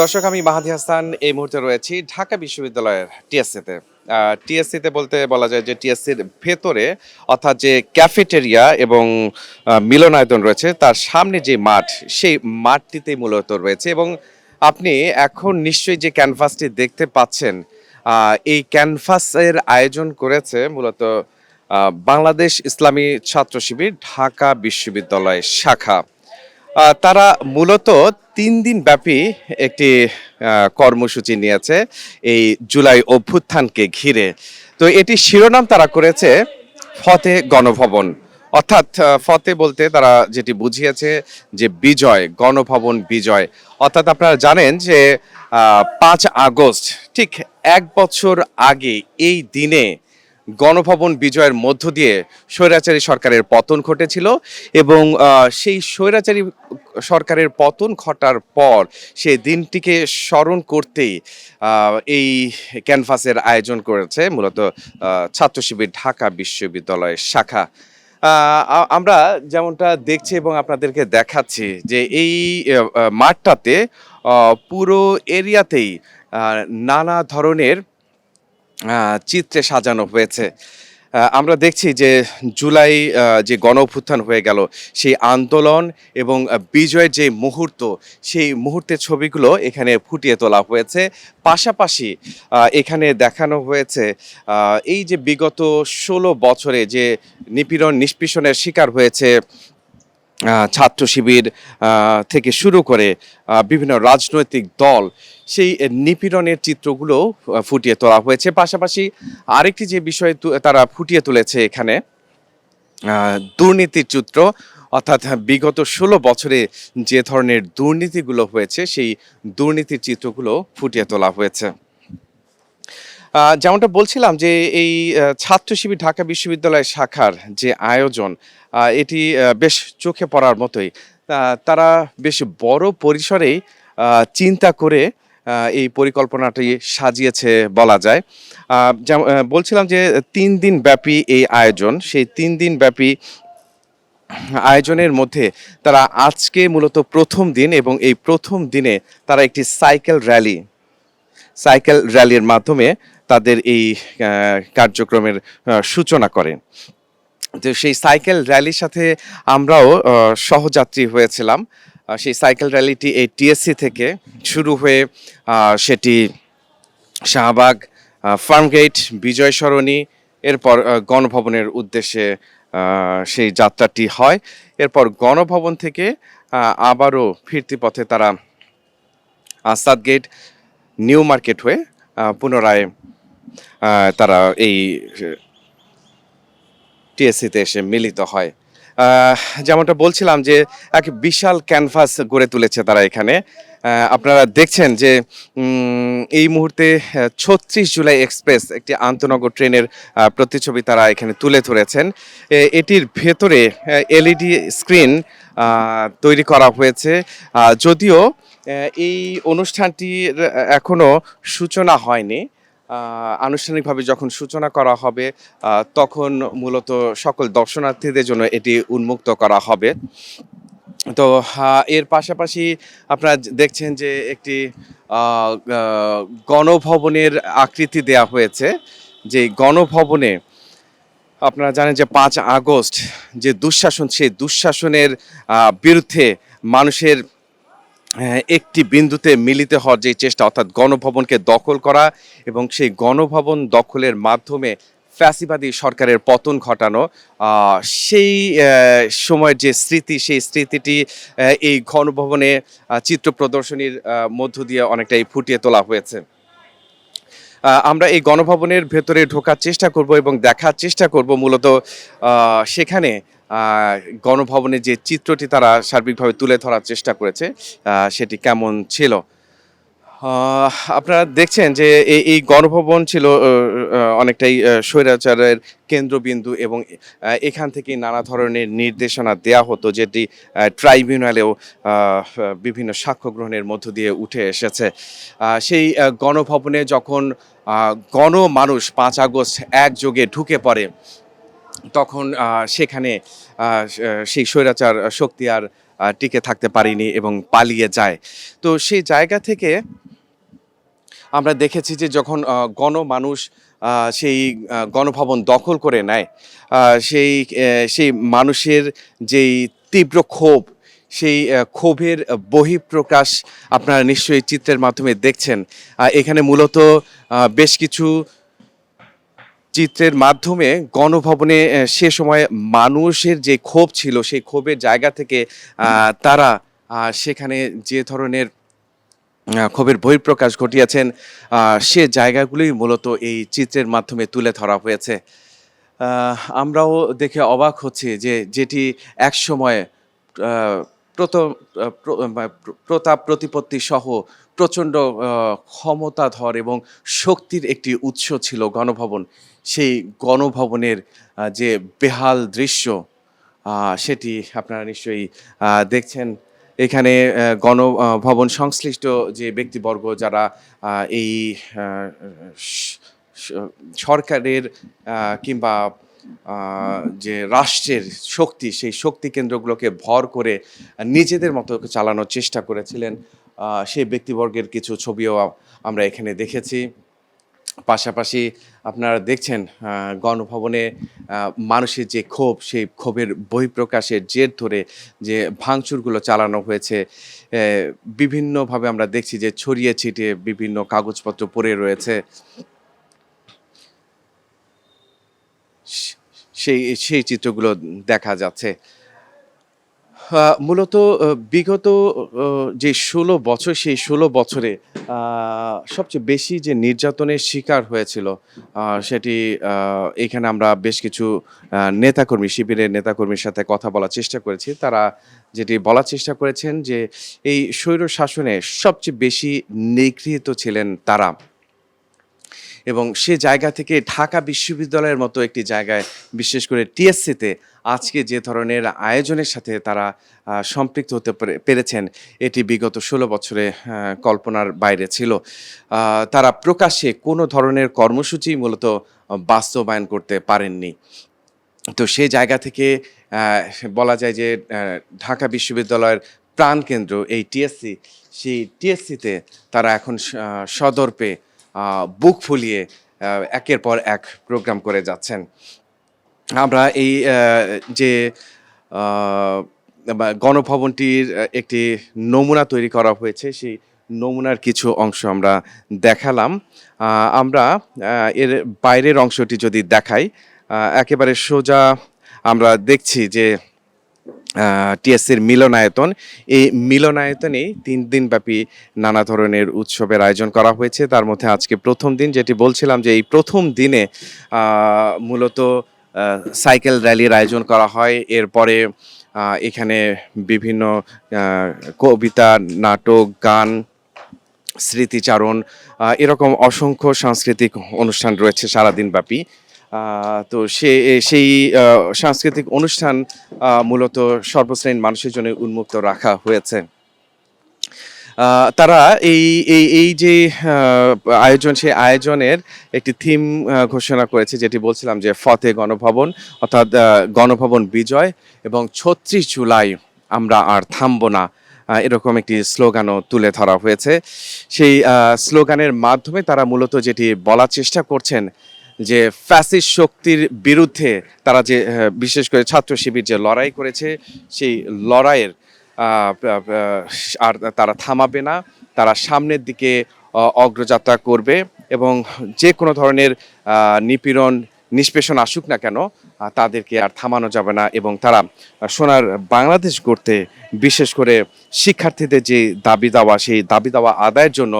দর্শক, আমি মাহাদি হাসান এই মুহূর্তে রয়েছি ঢাকা বিশ্ববিদ্যালয়ের টিএসসিতে। টিএসসিতে বলতে বলা যায় যে টিএসসির ভেতরে, অর্থাৎ যে ক্যাফেটেরিয়া এবং মিলনায়তন রয়েছে, তার সামনে যে মাঠ, সেই মাঠটিতেই মূলত রয়েছে এবং আপনি এখন নিশ্চয়ই যে ক্যানভাসটি দেখতে পাচ্ছেন এই ক্যানভাসের আয়োজন করেছে মূলত বাংলাদেশ ইসলামী ছাত্র শিবির, ঢাকা বিশ্ববিদ্যালয় শাখা। তারা মূলত তিন দিন ব্যাপী একটি কর্মসূচি নিয়েছে এই জুলাই অভ্যুত্থানকে ঘিরে। তো এটি শিরোনাম তারা করেছে ফতে গণভবন। অর্থাৎ ফতে বলতে তারা যেটি বুঝিয়েছে যে বিজয়, গণভবন বিজয়। অর্থাৎ আপনারা জানেন যে পাঁচ আগস্ট, ঠিক এক বছর আগে এই দিনে গণভবন বিজয়ের মধ্য দিয়ে স্বৈরাচারী সরকারের পতন ঘটেছিল এবং সেই স্বৈরাচারী সরকারের পতন ঘটার পর সে দিনটিকে স্মরণ করতেই এই ক্যানভাসের আয়োজন করেছে মূলত ছাত্র শিবির ঢাকা বিশ্ববিদ্যালয়ের শাখা। আমরা যেমনটা দেখছি এবং আপনাদেরকে দেখাচ্ছি যে এই মাঠটাতে পুরো এরিয়াতেই নানা ধরনের চিত্রে সাজানো হয়েছে। আমরা দেখছি যে জুলাই যে গণ হয়ে গেল, সেই আন্দোলন এবং বিজয়ের যে মুহূর্ত, সেই মুহূর্তের ছবিগুলো এখানে ফুটিয়ে তোলা হয়েছে। পাশাপাশি এখানে দেখানো হয়েছে এই যে বিগত ষোলো বছরে যে নিপীড়ন নিষ্পীষণের শিকার হয়েছে ছাত্র শিবির থেকে শুরু করে বিভিন্ন রাজনৈতিক দল, সেই নিপীড়নের চিত্রগুলো ফুটিয়ে তোলা হয়েছে। পাশাপাশি আরেকটি যে বিষয় তারা ফুটিয়ে তুলেছে এখানে দুর্নীতির চিত্র, অর্থাৎ বিগত ষোলো বছরে যে ধরনের দুর্নীতিগুলো হয়েছে, সেই দুর্নীতির চিত্রগুলো ফুটিয়ে তোলা হয়েছে। যেমনটা বলছিলাম যে এই ছাত্র শিবির ঢাকা বিশ্ববিদ্যালয় শাখার যে আয়োজন এটি বেশ চোখে পড়ার মতোই। তারা বেশ বড় পরিসরেই আহ, চিন্তা করে এই পরিকল্পনাটি সাজিয়েছে বলা যায়। যেমন বলছিলাম যে তিন দিন ব্যাপী এই আয়োজন সেই তিন দিন ব্যাপী আয়োজনের মধ্যে তারা আজকে মূলত প্রথম দিন এবং এই প্রথম দিনে তারা একটি সাইকেল র্যালি সাইকেল র্যালির মাধ্যমে তাদের এই কার্যক্রমের সূচনা করেন। তো সেই সাইকেল র্যালির সাথে আমরাও সহযাত্রী হয়েছিলাম। সেই সাইকেল র্যালিটি এই টিএসসি থেকে শুরু হয়ে সেটি শাহবাগ ফার্মগেট বিজয় সরণি এরপর গণভবনের উদ্দেশ্যে সেই যাত্রাটি হয়। এরপর গণভবন থেকে আবারও ফিরতি পথে তারা আসাদ গেট, নিউ মার্কেট হয়ে পুনরায় তারা এই টিএসসিতে এসে মিলিত হয়। যেমনটা বলছিলাম যে এক বিশাল ক্যানভাস গড়ে তুলেছে তারা এখানে। আপনারা দেখছেন যে এই মুহূর্তে ছত্রিশ জুলাই এক্সপ্রেস একটি আন্তনগর ট্রেনের আহ, প্রতিছবি তারা এখানে তুলে ধরেছেন। এটির ভেতরে এলইডি স্ক্রিন তৈরি করা হয়েছে। যদিও এই অনুষ্ঠানটির এখনও সূচনা হয়নি। আনুষ্ঠানিকভাবে যখন সূচনা করা হবে তখন মূলত সকল দর্শনার্থীদের জন্য এটি উন্মুক্ত করা হবে। তো এর পাশাপাশি আপনারা দেখছেন যে একটি গণভবনের আকৃতি দেয়া হয়েছে। যে গণভবনে আপনারা জানেন যে পাঁচ আগস্ট যে দুঃশাসন, সেই দুঃশাসনের বিরুদ্ধে মানুষের একটি বিন্দুতে মিলিত হওয়ার যে চেষ্টা, অর্থাৎ গণভবনকে দখল করা এবং সেই গণভবন দখলের মাধ্যমে ফ্যাসিবাদী সরকারের পতন ঘটানো সেই সময়ের যে স্মৃতি, সেই স্মৃতিটি এই গণভবনে চিত্র প্রদর্শনীর মধ্য দিয়ে অনেকটাই ফুটিয়ে তোলা হয়েছে। আমরা এই গণভবনের ভেতরে ঢোকার চেষ্টা করব এবং দেখার চেষ্টা করব, মূলত সেখানে গণভবনের যে চিত্রটি তারা সার্বিকভাবে তুলে ধরার চেষ্টা করেছে সেটি কেমন ছিল? আপনারা দেখছেন যে এই এই গণভবন ছিল অনেকটাই স্বৈরাচারের কেন্দ্রবিন্দু এবং এখান থেকে নানা ধরনের নির্দেশনা দেয়া হতো যেটি ট্রাইব্যুনালেও বিভিন্ন সাক্ষ্য গ্রহণের মধ্য দিয়ে উঠে এসেছে। সেই গণভবনে যখন গণমানুষ পাঁচ আগস্ট একযোগে ঢুকে পড়ে তখন সেখানে সেই স্বৈরাচার শক্তি আর টিকে থাকতে পারেনি এবং পালিয়ে যায়। তো সেই জায়গা থেকে আমরা দেখেছি যে যখন গণমানুষ সেই গণভবন দখল করে নেয় সেই সেই মানুষের যেই তীব্র ক্ষোভ, সেই ক্ষোভের বহিঃপ্রকাশ আপনারা নিশ্চয়ই চিত্রের মাধ্যমে দেখছেন। এখানে মূলত বেশ কিছু চিত্রের মাধ্যমে গণভবনে সে সময় মানুষের যে ক্ষোভ ছিল, সেই ক্ষোভের জায়গা থেকে তারা সেখানে যে ধরনের ক্ষোভের বহিঃপ্রকাশ ঘটিয়েছেন সে জায়গাগুলোই মূলত এই চিত্রের মাধ্যমে তুলে ধরা হয়েছে। আমরাও দেখে অবাক হচ্ছি যে যেটি এক প্র- প্রতাপ প্রতিপত্তি সহ প্রচণ্ড ক্ষমতাধর এবং শক্তির একটি উৎস ছিল গণভবন। সেই গণভবনের যে বেহাল দৃশ্য সেটি আপনারা নিশ্চয়ই দেখছেন। এখানে গণভবন সংশ্লিষ্ট যে ব্যক্তিবর্গ যারা এই সরকারের কিংবা যে রাষ্ট্রের শক্তি, সেই শক্তি কেন্দ্রগুলোকে ভর করে নিজেদের মতো চালানোর চেষ্টা করেছিলেন। সেই ব্যক্তিবর্গের কিছু ছবিও আমরা এখানে দেখেছি। পাশাপাশি আপনারা দেখছেন গণভবনে মানুষের যে ক্ষোভ, সেই ক্ষোভের বহিঃপ্রকাশের জের ধরে যে ভাঙচুরগুলো চালানো হয়েছে বিভিন্নভাবে আমরা দেখছি যে ছড়িয়ে ছিটিয়ে বিভিন্ন কাগজপত্র পড়ে রয়েছে। সেই সেই চিত্রগুলো দেখা যাচ্ছে। মূলত বিগত যে ষোলো বছর, সেই ষোলো বছরে সবচেয়ে বেশি যে নির্যাতনের শিকার হয়েছিল সেটি এখানে আমরা বেশ কিছু নেতাকর্মী, শিবিরের নেতাকর্মীর সাথে কথা বলার চেষ্টা করেছি। তারা যেটি বলার চেষ্টা করেছেন যে, এই স্বৈর শাসনে সবচেয়ে বেশি নিগৃহীত ছিলেন তারা। এবং সে জায়গা থেকে ঢাকা বিশ্ববিদ্যালয়ের মতো একটি জায়গায়, বিশেষ করে টিএসসিতে আজকে যে ধরনের আয়োজনের সাথে তারা সম্পৃক্ত হতে পেরেছেন, এটি বিগত ষোলো বছরে কল্পনার বাইরে ছিল। তারা প্রকাশ্যে কোনো ধরনের কর্মসূচি মূলত বাস্তবায়ন করতে পারেননি। তো সেই জায়গা থেকে বলা যায় যে ঢাকা বিশ্ববিদ্যালয়ের প্রাণকেন্দ্র এই টিএসসি, সেই টিএসসিতে তারা এখন সদর্পে বুক ফুলিয়ে একের পর এক প্রোগ্রাম করে যাচ্ছেন। আমরা এই যে গণভবনটির একটি নমুনা তৈরি করা হয়েছে, সেই নমুনার কিছু অংশ আমরা দেখালাম। আমরা এর বাইরের অংশটি যদি দেখাই একেবারে সোজা আমরা দেখছি যে টিএসসির মিলনায়তন। এই মিলনায়তনে তিন দিন ব্যাপী নানা ধরনের উৎসবের আয়োজন করা হয়েছে। তার মধ্যে আজকে প্রথম দিন, যেটি বলছিলাম যে এই প্রথম দিনে মূলত সাইকেল র্যালির আয়োজন করা হয়। এরপরে এখানে বিভিন্ন কবিতা, নাটক, গান, স্মৃতিচারণ এরকম অসংখ্য সাংস্কৃতিক অনুষ্ঠান রয়েছে সারাদিন ব্যাপী তো সে সেই সাংস্কৃতিক অনুষ্ঠান মূলত সর্বশ্রেণীর মানুষের জন্য উন্মুক্ত রাখা হয়েছে। তারা এই এই এই যে আয়োজন, সেই আয়োজনের একটি থিম ঘোষণা করেছে, যেটি বলছিলাম যে ফতে গণভবন, অর্থাৎ গণভবন বিজয় এবং ছত্রিশ জুলাই আমরা আর থামবো না এরকম একটি স্লোগানও তুলে ধরা হয়েছে। সেই স্লোগানের মাধ্যমে তারা মূলত যেটি বলার চেষ্টা করছেন যে ফ্যাসিস্ট শক্তির বিরুদ্ধে তারা যে বিশেষ করে ছাত্র শিবির যে লড়াই করেছে, সেই লড়াইয়ের আর তারা থামাবে না, তারা সামনের দিকে অগ্রযাত্রা করবে এবং যে কোনো ধরনের নিপীড়ন, নিষ্পেষণ আসুক না কেন তাদেরকে আর থামানো যাবে না এবং তারা সোনার বাংলাদেশ গড়তে বিশেষ করে শিক্ষার্থীদের যে দাবি দাওয়া, সেই দাবি দাওয়া আদায়ের জন্য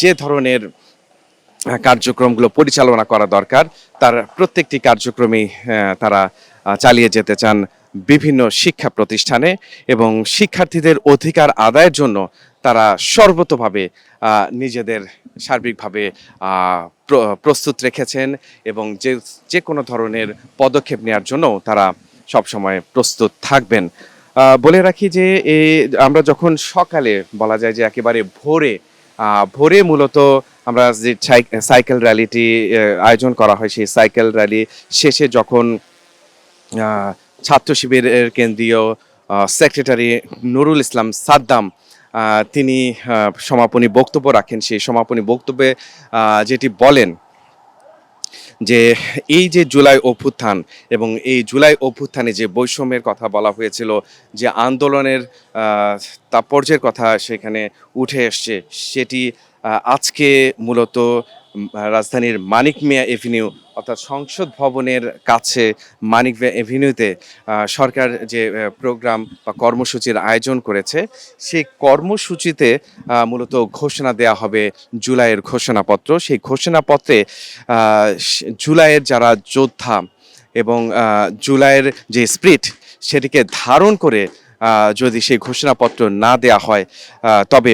যে ধরনের কার্যক্রমগুলো পরিচালনা করা দরকার। তার প্রত্যেকটি কার্যক্রমেই তারা চালিয়ে যেতে চান বিভিন্ন শিক্ষা প্রতিষ্ঠানে এবং শিক্ষার্থীদের অধিকার আদায়ের জন্য তারা সর্বতভাবে নিজেদের সার্বিকভাবে প্রস্তুত রেখেছেন এবং যে যে কোনো ধরনের পদক্ষেপ নেওয়ার জন্য তারা সবসময় প্রস্তুত থাকবেন। বলে রাখি যে আমরা যখন সকালে বলা যায় যে একেবারে ভোরে ভোরে মূলত আমরা যে সাইক- সাইকেল র্যালিটি আয়োজন করা হয়, সেই সাইকেল র্যালি শেষে যখন ছাত্র শিবিরের কেন্দ্রীয় সেক্রেটারি নুরুল ইসলাম সাদ্দাম তিনি সমাপনী বক্তব্য রাখেন। সেই সমাপনী বক্তব্যে যেটি বলেন যে, এই যে জুলাই অভ্যুত্থান এবং এই জুলাই অভ্যুত্থানে যে বৈষম্যের কথা বলা হয়েছিল, যে আন্দোলনের তাৎপর্যের কথা সেখানে উঠে এসছে, সেটি আজকে মূলত রাজধানীর মানিক মিয়া এভিনিউ, অর্থাৎ সংসদ ভবনের কাছে মানিক মিয়া এভিনিউতে সরকার যে প্রোগ্রাম বা কর্মসূচির আয়োজন করেছে, সেই কর্মসূচিতে মূলত ঘোষণা দেয়া হবে জুলাইয়ের ঘোষণাপত্র। সেই ঘোষণাপত্রে জুলাইয়ের যারা যোদ্ধা এবং জুলাইয়ের যে স্প্রিট, সেটিকে ধারণ করে যদি সেই ঘোষণাপত্র না দেয়া হয় তবে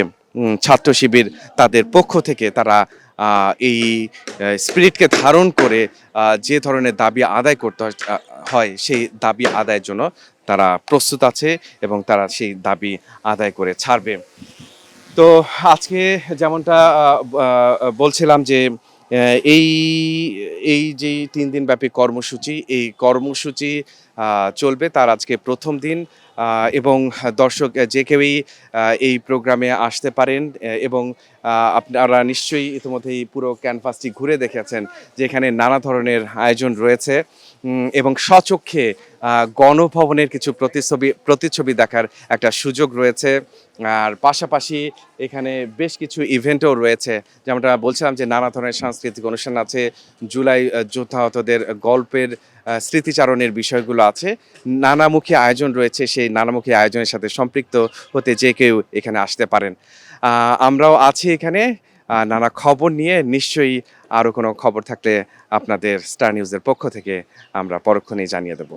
ছাত্র শিবির তাদের পক্ষ থেকে তারা এই স্পিরিটকে ধারণ করে যে ধরনের দাবি আদায় করতে হয়- সেই দাবি আদায়ের জন্য তারা প্রস্তুত আছে এবং তারা সেই দাবি আদায় করে ছাড়বে। তো আজকে যেমনটা বলছিলাম যে এই এই যে তিন দিন ব্যাপী কর্মসূচি, এই কর্মসূচি চলবে, তার আজকে প্রথম দিন। এবং দর্শক যে কেউই এই প্রোগ্রামে আসতে পারেন এবং আপনারা নিশ্চয়ই ইতিমধ্যেই পুরো ক্যানভাসটি ঘুরে দেখেছেন যে এখানে নানা ধরনের আয়োজন রয়েছে এবং স্বচক্ষে গণভবনের কিছু প্রতিচ্ছবি প্রতিচ্ছবি দেখার একটা সুযোগ রয়েছে। আর পাশাপাশি এখানে বেশ কিছু ইভেন্টও রয়েছে। যেমনটা বলছিলাম যে নানা ধরনের সাংস্কৃতিক অনুষ্ঠান আছে, জুলাই যোদ্ধাহতদের গল্পের স্মৃতিচারণের বিষয়গুলো আছে। নানামুখী আয়োজন রয়েছে, সেই নানামুখী আয়োজনের সাথে সম্পৃক্ত হতে যে কেউ এখানে আসতে পারেন। আমরাও আছি এখানে। নানা খবর নিয়ে নিশ্চয়ই আরও কোনো খবর থাকলে আপনাদের স্টার নিউজের পক্ষ থেকে আমরা পরক্ষণেই জানিয়ে দেবো।